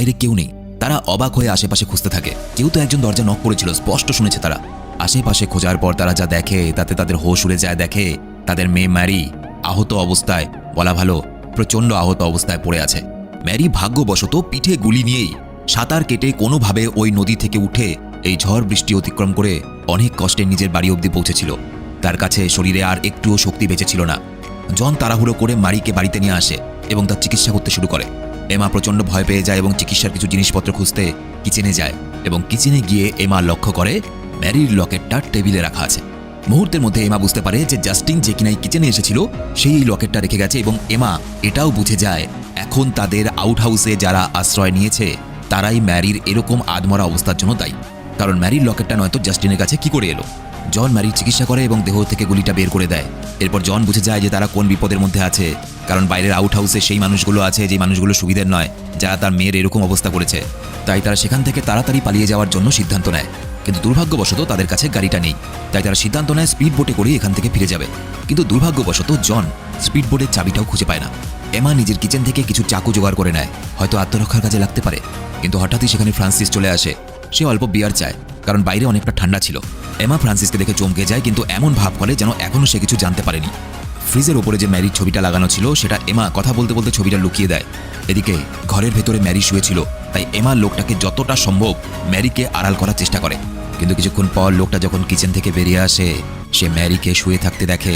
বাইরে কেউ নেই। তারা অবাক হয়ে আশেপাশে খুঁজতে থাকে। কেউ তো একজন দরজা নক করেছিল, স্পষ্ট শুনেছে তারা। আশেপাশে খোঁজার পর তারা যা দেখে, তাতে তাদের হোশ উড়ে যায়, দেখে তাদের মেয়ে ম্যারি আহত অবস্থায়, বলা ভালো, প্রচণ্ড আহত অবস্থায় পড়ে আছে। ম্যারি ভাগ্যবশত পিঠে গুলি নিয়েই সাঁতার কেটে কোনোভাবে ওই নদী থেকে উঠে এই ঝড় বৃষ্টি অতিক্রম করে অনেক কষ্টে নিজের বাড়ি অবধি পৌঁছেছিল। তার কাছে শরীরে আর একটুও শক্তি বেঁচে ছিল না। জন তাড়াহুড়ো করে মারিকে বাড়িতে নিয়ে আসে এবং তার চিকিৎসা করতে শুরু করে। এমা প্রচণ্ড ভয় পেয়ে যায় এবং চিকিৎসার কিছু জিনিসপত্র খুঁজতে কিচেনে যায় এবং কিচেনে গিয়ে এমা লক্ষ্য করে ম্যারির লকেটটা টেবিলে রাখা আছে। মুহূর্তের মধ্যে এমা বুঝতে পারে যে জাস্টিন যে কিনা এই কিচেনে এসেছিল, সেই এই লকেটটা রেখে গেছে এবং এমা এটাও বুঝে যায়, এখন তাদের আউট হাউসে যারা আশ্রয় নিয়েছে, তারাই ম্যারির এরকম আদমরা অবস্থার জন্য দায়ী। কারণ ম্যারির লকেটটা নয়তো জাস্টিনের কাছে কি করে এলো? জন ম্যারির চিকিৎসা করে এবং দেহ থেকে গুলিটা বের করে দেয়। এরপর জন বুঝে যায় যে তারা কোন বিপদের মধ্যে আছে, কারণ বাইরের আউট হাউসে সেই মানুষগুলো আছে যে মানুষগুলো সুবিধের নয়, যারা তার মেয়ের এরকম অবস্থা করেছে। তাই তারা সেখান থেকে তাড়াতাড়ি পালিয়ে যাওয়ার জন্য সিদ্ধান্ত নেয়। কিন্তু দুর্ভাগ্যবশত তাদের কাছে গাড়িটা নেই। তাই তারা সিদ্ধান্ত নেয় স্পিড বোটে করে এখান থেকে ফিরে যাবে। কিন্তু দুর্ভাগ্যবশত জন স্পিড বোটের চাবিটাও খুঁজে পায় না। এমা নিজের কিচেন থেকে কিছু চাকু জোগাড় করে নেয়। হয়তো আত্মরক্ষার কাজে লাগতে পারে। কিন্তু হঠাৎই সেখানে ফ্রান্সিস চলে আসে। সে অল্প বিয়ার চায়। কারণ বাইরে অনেকটা ঠান্ডা ছিল। এমা ফ্রান্সিসকে দেখে চমকে যায়, কিন্তু এমন ভাব করে যেন এখনও সে কিছু জানতে পারেনি। ফ্রিজের ওপরে যে ম্যারির ছবিটা লাগানো ছিল, সেটা এমা কথা বলতে বলতে ছবিটা লুকিয়ে দেয়। এদিকে ঘরের ভেতরে ম্যারি শুয়েছিল তাই এমা লোকটাকে যতটা সম্ভব ম্যারিকে আড়াল করার চেষ্টা করে। কিন্তু কিছুক্ষণ পর লোকটা যখন কিচেন থেকে বেরিয়ে আসে, সে ম্যারিকে শুয়ে থাকতে দেখে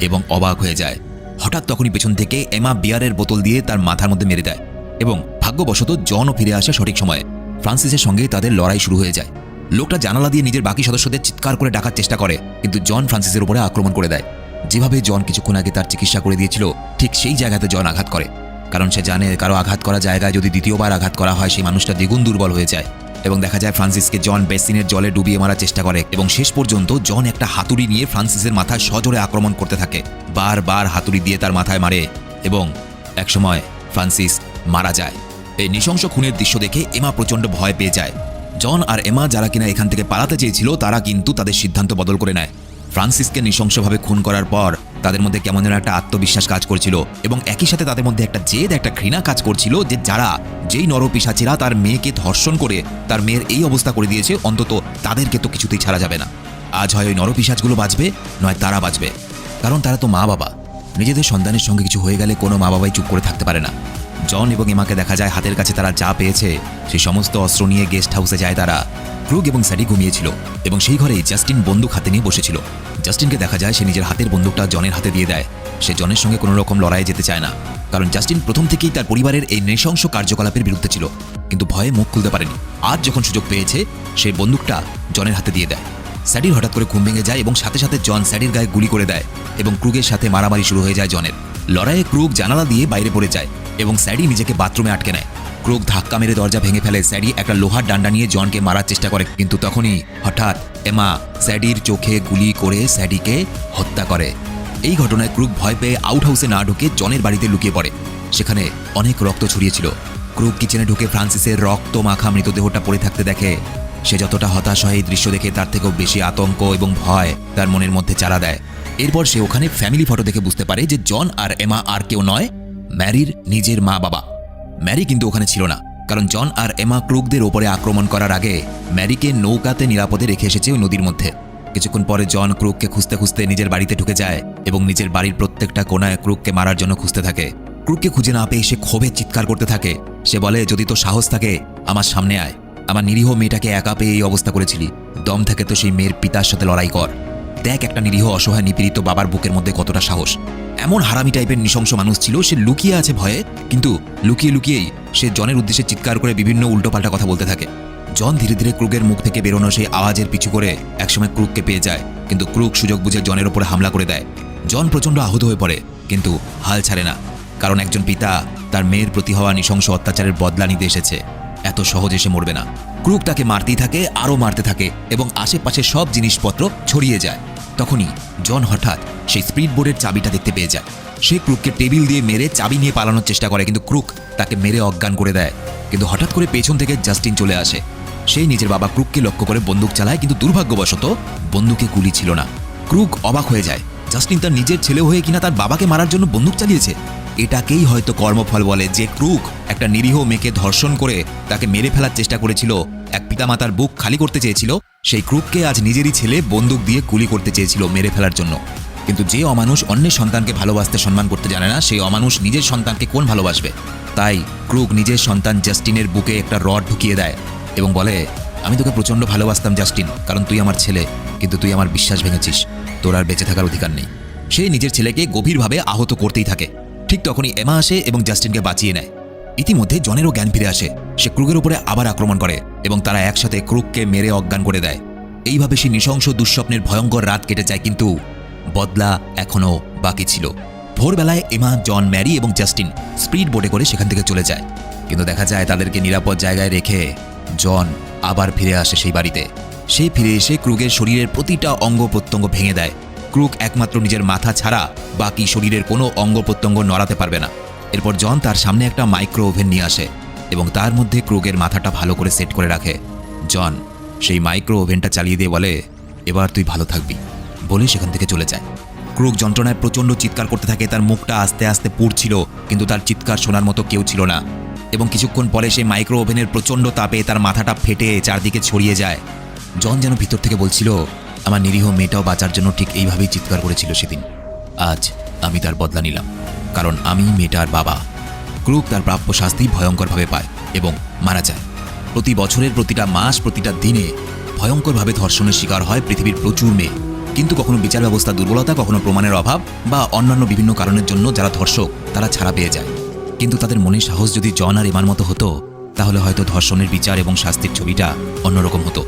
এবং অবাক হয়ে যায়। হঠাৎ তখনই পেছন থেকে এমা বিয়ারের বোতল দিয়ে তার মাথার মধ্যে মেরে দেয় এবং ভাগ্যবশত জনও ফিরে আসে সঠিক সময়ে। ফ্রান্সিসের সঙ্গে তাদের লড়াই শুরু হয়ে যায়। লোকটা জানালা দিয়ে নিজের বাকি সদস্যদের চিৎকার করে ডাকার চেষ্টা করে, কিন্তু জন ফ্রান্সিসের উপরে আক্রমণ করে দেয়। যেভাবে জন কিছুক্ষণ আগে তার চিকিৎসা করে দিয়েছিল, ঠিক সেই জায়গাতে জন আঘাত করে। কারণ সে জানে কারও আঘাত করা জায়গায় যদি দ্বিতীয়বার আঘাত করা হয়, সেই মানুষটা দ্বিগুণ দুর্বল হয়ে যায়। এবং দেখা যায় ফ্রান্সিসকে জন বেসিনের জলে ডুবিয়ে মারার চেষ্টা করে, এবং শেষ পর্যন্ত জন একটা হাতুড়ি নিয়ে ফ্রান্সিসের মাথায় সজোরে আক্রমণ করতে থাকে। বারবার হাতুড়ি দিয়ে তার মাথায় মারে, এবং একসময় ফ্রান্সিস মারা যায়। এই নৃশংস খুনের দৃশ্য দেখে এমা প্রচণ্ড ভয় পেয়ে যায়। জন আর এমা যারা কিনা এখান থেকে পালাতে চেয়েছিল, তারা কিন্তু তাদের সিদ্ধান্ত বদল করে নেয়। ফ্রান্সিসকে নৃশংসভাবে খুন করার পর তাদের মধ্যে কেমন যেন একটা আত্মবিশ্বাস কাজ করছিল এবং একই সাথে তাদের মধ্যে একটা জেদ, একটা ঘৃণা কাজ করছিল যে যারা যেই নরপিসাচিরা তার মেয়েকে ধর্ষণ করে তার মেয়ের এই অবস্থা করে দিয়েছে, অন্তত তাদেরকে তো কিছুতেই ছাড়া যাবে না। আজ হয় ওই নরপিসাচগুলো বাঁচবে, নয় তারা বাঁচবে। কারণ তারা তো মা বাবা নিজেদের সন্তানের সঙ্গে কিছু হয়ে গেলে কোনো মা বাবাই চুপ করে থাকতে পারে না। জন এবং এমাকে দেখা যায় হাতের কাছে তারা যা পেয়েছে, সেই সমস্ত অস্ত্র নিয়ে গেস্ট হাউসে যায় তারা। ক্রুগ এবং স্যাডি ঘুমিয়েছিল এবং সেই ঘরেই জাস্টিন বন্দুক হাতে নিয়ে বসেছিল। জাস্টিনকে দেখা যায় সে নিজের হাতের বন্দুকটা জনের হাতে দিয়ে দেয়। সে জনের সঙ্গে কোনো রকম লড়াইয়ে যেতে চায় না। কারণ জাস্টিন প্রথম থেকেই তার পরিবারের এই নৃশংস কার্যকলাপের বিরুদ্ধে ছিল। কিন্তু ভয়ে মুখ খুলতে পারেনি। আজ যখন সুযোগ পেয়েছে, সে বন্দুকটা জনের হাতে দিয়ে দেয়। স্যাডির হঠাৎ করে ঘুম ভেঙে যায় এবং সাথে সাথে জন স্যাডির গায়ে গুলি করে দেয় এবং ক্রুগের সাথে মারামারি শুরু হয়ে যায় জনের। লড়াইয়ে ক্রুগ জানালা দিয়ে বাইরে পড়ে যায়। এবং স্যাডি নিজেকে বাথরুমে আটকে নেয়। ক্রোক ধাক্কা মেরে দরজা ভেঙে ফেলে, স্যাডি একটা লোহার ডান্ডা নিয়ে জনকে মারার চেষ্টা করে, কিন্তু তখনই হঠাৎ এমা স্যাডির চোখে গুলি করে স্যাডিকে হত্যা করে। এই ঘটনায় ক্রুগ ভয় পেয়ে আউট হাউসে না ঢুকে জনের বাড়িতে লুকিয়ে পড়ে। সেখানে অনেক রক্ত ছড়িয়েছিল ক্রুক কিচেনে ঢুকে ফ্রান্সিসের রক্ত মাখা মৃতদেহটা পড়ে থাকতে দেখে, সে যতটা হতাশ হয় এই দৃশ্য দেখে তার থেকেও বেশি আতঙ্ক এবং ভয় তার মনের মধ্যে চারা দেয়। এরপর সে ওখানে ফ্যামিলি ফটো দেখে বুঝতে পারে যে জন আর এমা আর কেউ নয় ম্যারির নিজের মা বাবা। ম্যারি কিন্তু ওখানে ছিল না, কারণ জন আর এমা ক্রুকদের ওপরে আক্রমণ করার আগে ম্যারিকে নৌকাতে নিরাপদে রেখে এসেছে ওই নদীর মধ্যে। কিছুক্ষণ পরে জন ক্রুককে খুঁজতে খুঁজতে নিজের বাড়িতে ঢুকে যায় এবং নিজের বাড়ির প্রত্যেকটা কোনায় ক্রুককে মারার জন্য খুঁজতে থাকে। ক্রুককে খুঁজে না পেয়ে সে ক্ষোভে চিৎকার করতে থাকে। সে বলে, যদি তো সাহস থাকে, আমার সামনে আয়। আমার নিরীহ মেয়েটাকে একা পেয়ে এই অবস্থা করেছিলি। দম থাকে তো সেই মেয়ের পিতার সাথে লড়াই কর। দেখ একটা নিরীহ অসহায় নিপীড়িত বাবার বুকের মধ্যে কতটা সাহস। এমন হারামি টাইপের নৃশংস মানুষ ছিল, সে লুকিয়ে আছে ভয়ে, কিন্তু লুকিয়ে লুকিয়েই সে জনের উদ্দেশ্যে চিৎকার করে বিভিন্ন উল্টোপাল্টা কথা বলতে থাকে। জন ধীরে ধীরে ক্রুগের মুখ থেকে বেরোনো সেই আওয়াজের পিছু করে একসময় ক্রুগকে পেয়ে যায়, কিন্তু ক্রুগ সুযোগ বুঝে জনের ওপরে হামলা করে দেয়। জন প্রচণ্ড আহত হয়ে পড়ে, কিন্তু হাল ছাড়ে না, কারণ একজন পিতা তার মেয়ের প্রতি হওয়া নৃশংস অত্যাচারের বদলা নিতে এসেছে। এত সহজে সে মরবে না। ক্রুক তাকে মারতেই থাকে, আরও মারতে থাকে, এবং আশেপাশে সব জিনিসপত্র ছড়িয়ে যায়। তখনই জন হঠাৎ সেই স্পিড বোর্ডের চাবিটা দেখতে পেয়ে যায়। সে ক্রুককে টেবিল দিয়ে মেরে চাবি নিয়ে পালানোর চেষ্টা করে, কিন্তু ক্রুক তাকে মেরে অজ্ঞান করে দেয়। কিন্তু হঠাৎ করে পেছন থেকে জাস্টিন চলে আসে। সেই নিজের বাবা ক্রুককে লক্ষ্য করে বন্দুক চালায়, কিন্তু দুর্ভাগ্যবশত বন্দুকে গুলি ছিল না। ক্রুক অবাক হয়ে যায়। জাস্টিন তার নিজের ছেলে হয়ে কিনা তার বাবাকে মারার জন্য বন্দুক চালিয়েছে? এটাকেই হয়তো কর্মফল বলে যে ক্রুক একটা নিরীহ মেয়েকে ধর্ষণ করে তাকে মেরে ফেলার চেষ্টা করেছিল এক পিতামাতার বুক খালি করতে চেয়েছিল, সেই ক্রুককে আজ নিজেরই ছেলে বন্দুক দিয়ে গুলি করতে চেয়েছিল মেরে ফেলার জন্য। কিন্তু যে অমানুষ অন্যের সন্তানকে ভালোবাসতে সম্মান করতে জানে না, সেই অমানুষ নিজের সন্তানকে কোন ভালোবাসবে? তাই ক্রুক নিজের সন্তান জাস্টিনের বুকে একটা রড ঢুকিয়ে দেয় এবং বলে, আমি তোকে প্রচণ্ড ভালোবাসতাম, জাস্টিন, কারণ তুই আমার ছেলে, কিন্তু তুই আমার বিশ্বাস ভেঙেছিস। তোর আর বেঁচে থাকার অধিকার নেই। সে নিজের ছেলেকে গভীরভাবে আহত করতেই থাকে। ঠিক তখনই এমা আসে এবং জাস্টিনকে বাঁচিয়ে নেয়। ইতিমধ্যে জনেরও জ্ঞান ফিরে আসে। সে ক্রুগের উপরে আবার আক্রমণ করে এবং তারা একসাথে ক্রুককে মেরে অজ্ঞান করে দেয়। এইভাবে সে নৃশংস দুঃস্বপ্নের ভয়ঙ্কর রাত কেটে যায়, কিন্তু বদলা এখনও বাকি ছিল। ভোরবেলায় এমা, জন, ম্যারি এবং জাস্টিন স্পিড বোটে করে সেখান থেকে চলে যায়। কিন্তু দেখা যায় তাদেরকে নিরাপদ জায়গায় রেখে জন আবার ফিরে আসে সেই বাড়িতে। সে ফিরে এসে ক্রুগের শরীরের প্রতিটা অঙ্গ প্রত্যঙ্গ ভেঙে দেয়। ক্রুক একমাত্র নিজের মাথা ছাড়া বাকি শরীরের কোনো অঙ্গ প্রত্যঙ্গ নড়াতে পারবে না। এরপর জন তার সামনে একটা মাইক্রো ওভেন নিয়ে আসে এবং তার মধ্যে ক্রুগের মাথাটা ভালো করে সেট করে রাখে। জন সেই মাইক্রো ওভেনটা চালিয়ে দিয়ে বলে, এবার তুই ভালো থাকবি। বলে সেখান থেকে চলে যায়। ক্রুক যন্ত্রণায় প্রচণ্ড চিৎকার করতে থাকে, তার মুখটা আস্তে আস্তে পুড়ছিল, কিন্তু তার চিৎকার শোনার মতো কেউ ছিল না। এবং কিছুক্ষণ পরে সেই মাইক্রো ওভেনের প্রচণ্ড তাপে তার মাথাটা ফেটে চারদিকে ছড়িয়ে যায়। জন যেন ভিতর থেকে বলছিল, আমার নিরীহ মেয়েটাও বাঁচার জন্য ঠিক এইভাবেই চিৎকার করেছিল সেদিন। আজ আমি তার বদলা নিলাম। কারণ আমি মেয়েটার বাবা। ক্রুক তার প্রাপ্য শাস্তি ভয়ঙ্করভাবে পায় এবং মারা যায়। প্রতি বছরের প্রতিটা মাস, প্রতিটা দিনে ভয়ঙ্করভাবে ধর্ষণের শিকার হয় পৃথিবীর প্রচুর মেয়ে। কিন্তু কখনো বিচার ব্যবস্থা দুর্বলতা, কখনো প্রমাণের অভাব বা অন্যান্য বিভিন্ন কারণের জন্য যারা ধর্ষক, তারা ছাড়া পেয়ে যায়। কিন্তু তাদের মনে সাহস যদি জন আর এমার মতো হতো, তাহলে হয়তো ধর্ষণের বিচার এবং শাস্তির ছবিটা অন্যরকম হতো।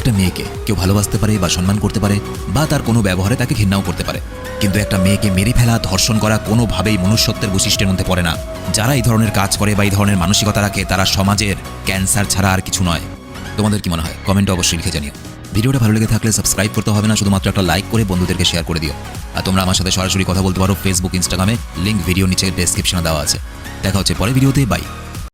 একটা মেয়েকে কেউ ভালোবাসতে পারে বা সম্মান করতে পারে বা তার কোনো ব্যবহারে তাকে ঘৃণাও করতে পারে। কিন্তু একটা মেয়েকে মেরে ফেলা, ধর্ষণ করা কোনোভাবেই মনুষ্যত্বের বৈশিষ্ট্যের মধ্যে পড়ে না। যারা এই ধরনের কাজ করে বা এই ধরনের মানসিকতা রাখে, তারা সমাজের ক্যান্সার ছাড়া আর কিছু নয়। তোমাদের কি মনে হয়? কমেন্টে অবশ্যই লিখে জানিও। ভিডিওটা ভালো লেগে থাকলে সাবস্ক্রাইব করতে হবে না, শুধুমাত্র একটা লাইক করে বন্ধুদেরকে শেয়ার করে দিও। আর তোমরা আমার সাথে সরাসরি কথা বলতে পারো ফেসবুক ইনস্টাগ্রামে লিঙ্ক ভিডিও নিচে ডেসক্রিপশনে দেওয়া আছে। দেখা হচ্ছে পরে ভিডিওতে বাই